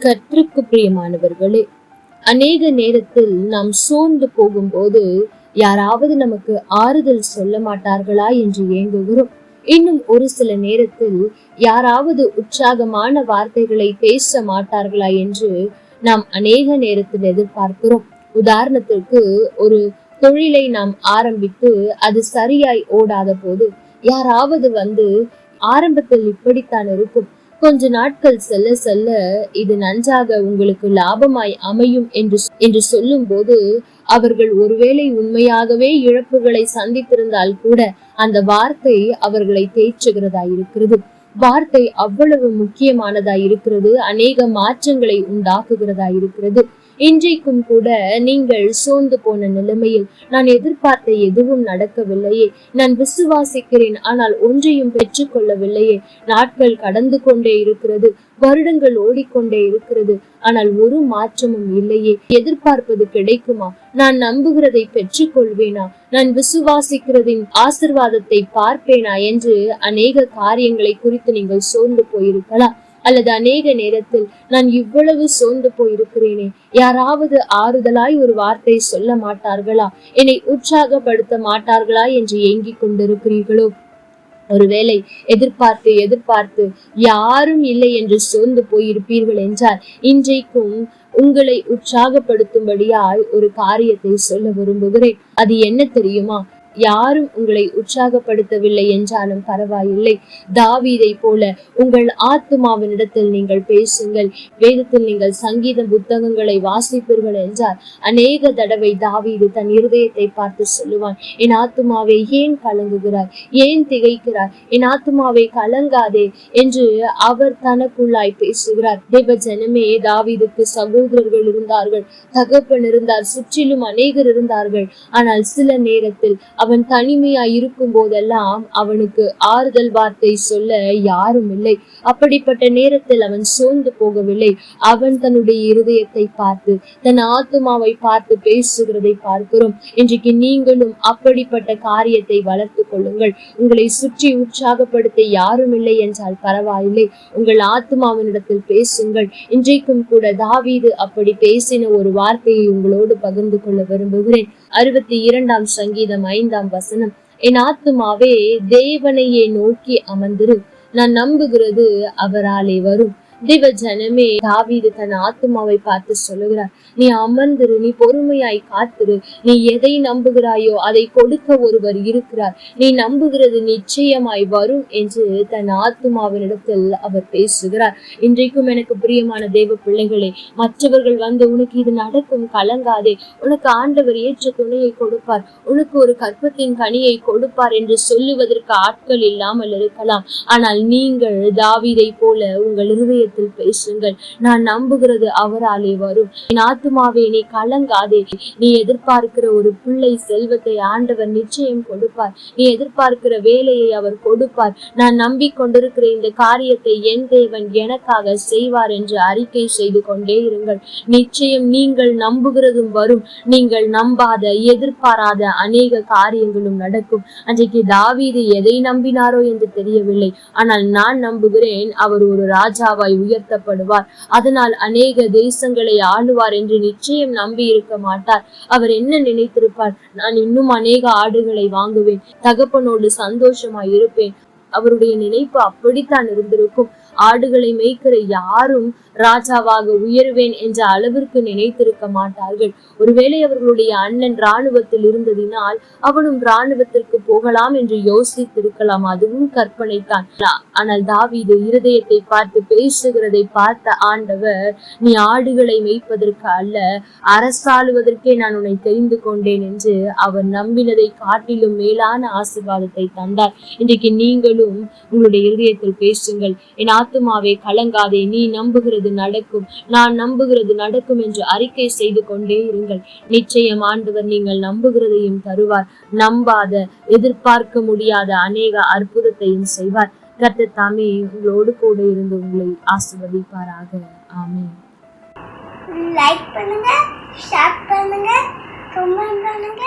கற்றுக்கு பிரியமானவர்களே அநேக நேரத்தில் நாம் சோர்ந்து போகும்போது யாராவது நமக்கு ஆறுதல் சொல்ல மாட்டார்களா என்று ஏங்குகிறோம். இன்னும் ஒரு சில நேரத்தில் யாராவது உற்சாகமான வார்த்தைகளை பேச மாட்டார்களா என்று நாம் அநேக நேரத்தில் எதிர்பார்க்கிறோம். உதாரணத்திற்கு ஒரு தொழிலை நாம் ஆரம்பித்து அது சரியாய் ஓடாத போது யாராவது வந்து ஆரம்பத்தில் இப்படித்தான் இருக்கும் கொஞ்ச நாட்கள் செல்ல செல்ல இது நன்றாக உங்களுக்கு லாபமாய் அமையும் என்று என்று சொல்லும் போது அவர்கள் ஒருவேளை உண்மையாகவே இழப்புகளை சந்தித்திருந்தால் கூட அந்த வார்த்தை அவர்களை தேய்ச்சுகிறதா இருக்கிறது. வார்த்தை அவ்வளவு முக்கியமானதா இருக்கிறது. அநேக மாற்றங்களை உண்டாக்குகிறதா இருக்கிறது. இன்றைக்கும் கூட நீங்கள் சோர்ந்து போன நிலைமையில் நான் எதிர்பார்த்த எதுவும் நடக்கவில்லையே. நான் விசுவாசிக்கிறேன் ஆனால் ஒன்றையும் பெற்றுக்கொள்ளவில்லையே. நாட்கள் கடந்து கொண்டே இருக்கிறது வருடங்கள் ஓடிக்கொண்டே இருக்கிறது ஆனால் ஒரு மாற்றமும் இல்லையே. எதிர்பார்ப்பது கிடைக்குமா? நான் நம்புகிறதை பெற்றுக்கொள்வேனா? நான் விசுவாசிக்கிறதின் ஆசிர்வாதத்தை பார்ப்பேனா? என்று அநேக காரியங்களை குறித்து நீங்கள் சோர்ந்து போயிருக்கலாம். அல்லது அநேக நேரத்தில் நான் இவ்வளவு சோர்ந்து போயிருக்கிறேனே. யாராவது ஆறுதலாய் ஒரு வார்த்தை சொல்ல மாட்டார்களா? என்னை உற்சாகப்படுத்த மாட்டார்களா என்று ஏங்கிக் கொண்டிருக்கிறீர்களோ? ஒருவேளை எதிர்பார்த்து எதிர்பார்த்து யாரும் இல்லை என்று சோர்ந்து போயிருப்பீர்கள் என்றால் இன்றைக்கும் உங்களை உற்சாகப்படுத்தும்படியாய் ஒரு காரியத்தை சொல்ல விரும்புகிறேன். அது என்ன தெரியுமா? யாரும் உங்களை உற்சாகப்படுத்தவில்லை என்றாலும் பரவாயில்லை. தாவீதை போல உங்கள் ஆத்மாவினிடத்தில் நீங்கள் பேசுங்கள். வேதத்தில் நீங்கள் சங்கீத புத்தகங்களை வாசிப்பீர்கள் என்றால் அநேக தடவை தாவீது தன் இருதயத்தை பார்த்து சொல்லுவான் என் ஆத்மாவை ஏன் கலங்குகிறார் ஏன் திகைக்கிறார் என் ஆத்மாவை கலங்காதே என்று அவர் தனக்குள்ளாய் பேசுகிறார். தேவ ஜனமே தாவீதுக்கு சகோதரர்கள் இருந்தார்கள் தகப்பன் இருந்தார் சுற்றிலும் அநேகர் இருந்தார்கள். ஆனால் சில நேரத்தில் அவன் தனிமையா இருக்கும் போதெல்லாம் அவனுக்கு ஆறுதல் வார்த்தை சொல்ல யாரும் இல்லை. அப்படிப்பட்ட நேரத்தில் அவன் சோர்ந்து போகவில்லை. அவன் தன்னுடைய இருதயத்தை பார்த்து தன் ஆத்மாவை பார்த்து பேசுகிறதை பார்க்கிறோம். இன்றைக்கு நீங்களும் அப்படிப்பட்ட காரியத்தை வளர்த்து கொள்ளுங்கள். உங்களை சுற்றி உற்சாகப்படுத்த யாரும் இல்லை என்றால் பரவாயில்லை. உங்கள் ஆத்மாவினிடத்தில் பேசுங்கள். இன்றைக்கும் கூட தாவீது அப்படி பேசின ஒரு வார்த்தையை உங்களோடு பகிர்ந்து கொள்ள விரும்புகிறேன். அறுபத்தி இரண்டாம் சங்கீதம் ஐந்து. ஐந்தாம் வசனம். என் ஆத்துமாவே தேவனையே நோக்கி அமர்ந்திரு. நான் நம்புகிறது அவராலே வரும். தேவ ஜனமே தாவீது தன் ஆத்மாவை பார்த்து சொல்லுகிறார். நீ அமர்ந்திரு நீ பொறுமையாய் காத்திரு. நீ எதை நம்புகிறாயோ அதை கொடுக்க ஒருவர் இருக்கிறார். நீ நம்புகிறது நிச்சயமாய் வரும் என்று தன் ஆத்மாவினிடத்தில் அவர் பேசுகிறார். இன்றைக்கும் எனக்கு பிரியமான தேவ பிள்ளைகளே மற்றவர்கள் வந்து உனக்கு இது நடக்கும் கலங்காதே. உனக்கு ஆண்டவர் ஏற்ற துணையை கொடுப்பார். உனக்கு ஒரு கற்பத்தின் கனியை கொடுப்பார் என்று சொல்லுவதற்கு ஆட்கள் இல்லாமல் இருக்கலாம். ஆனால் நீங்கள் தாவீதை போல உங்கள் இருதய இதயத்தில் பேசுங்கள். நான் நம்புகிறது அவராலே வரும். என் ஆத்துமாவே நீ கலங்காதே. நீ எதிர்பார்க்கிற ஒரு பிள்ளை செல்வத்தை ஆண்டவர் நிச்சயம் கொடுப்பார். நீ எதிர்பார்க்கிற வேலையை அவர் கொடுப்பார். நான் நம்பிக்கொண்டிருக்கிற இந்த காரியத்தை என் தேவன் எனக்காக செய்வார் என்று அறிக்கை செய்து கொண்டே இருங்கள். நிச்சயம் நீங்கள் நம்புகிறதும் வரும். நீங்கள் நம்பாத எதிர்பாராத அநேக காரியங்களும் நடக்கும். அன்றைக்கு தாவீது எதை நம்பினாரோ என்று தெரியவில்லை. ஆனால் நான் நம்புகிறேன் அவர் ஒரு ராஜாவாய் உயர்த்தப்படுவார். அதனால் அநேக தேசங்களை ஆளுவார் என்று நிச்சயம் நம்பி இருக்க மாட்டார். அவர் என்ன நினைத்திருப்பார்? நான் இன்னும் அநேக ஆடுகளை வாங்குவேன். தகப்பனோடு சந்தோஷமாய் இருப்பேன். அவருடைய நினைப்பு அப்படித்தான் இருந்திருக்கும். ஆடுகளை மேய்க்கிற யாரும் ராஜாவாக உயர்வேன் என்ற அளவிற்கு நினைத்திருக்க மாட்டார்கள். ஒருவேளை அவர்களுடைய அண்ணன் இராணுவத்தில் இருந்ததினால் அவனும் இராணுவத்திற்கு போகலாம் என்று யோசித்திருக்கலாம். அதுவும் கற்பனைத்தான் ஆனால் தாவீது இருதயத்தை பார்த்து பேசுகிறதை பார்த்த ஆண்டவர் நீ ஆடுகளை மேய்ப்பதற்கு அல்ல அரசாளுவதற்கே நான் உன்னை தெரிந்து கொண்டேன் என்று அவர் நம்பினதை காட்டிலும் மேலான ஆசிர்வாதத்தை தந்தார். இன்றைக்கு நீங்கள் நீங்களும் உங்களுடைய இருதயத்தில் பேசுங்கள். என் ஆத்துமாவே கலங்காதே நீ நம்புகிறது நடக்கும். நான் நம்புகிறது நடக்கும் என்று அறிக்கை செய்து கொண்டே இருங்கள். நிச்சயம் ஆண்டவர் நீங்கள் நம்புகிறதையும் தருவார். நம்பாத எதிர்பார்க்க முடியாத அநேக அற்புதத்தையும் செய்வார். கத்த தாமே உங்களோடு கூட இருந்து உங்களை ஆசிர்வதிப்பாராக. ஆமே லைக் பண்ணுங்க ஷேர் பண்ணுங்க கமெண்ட் பண்ணுங்க.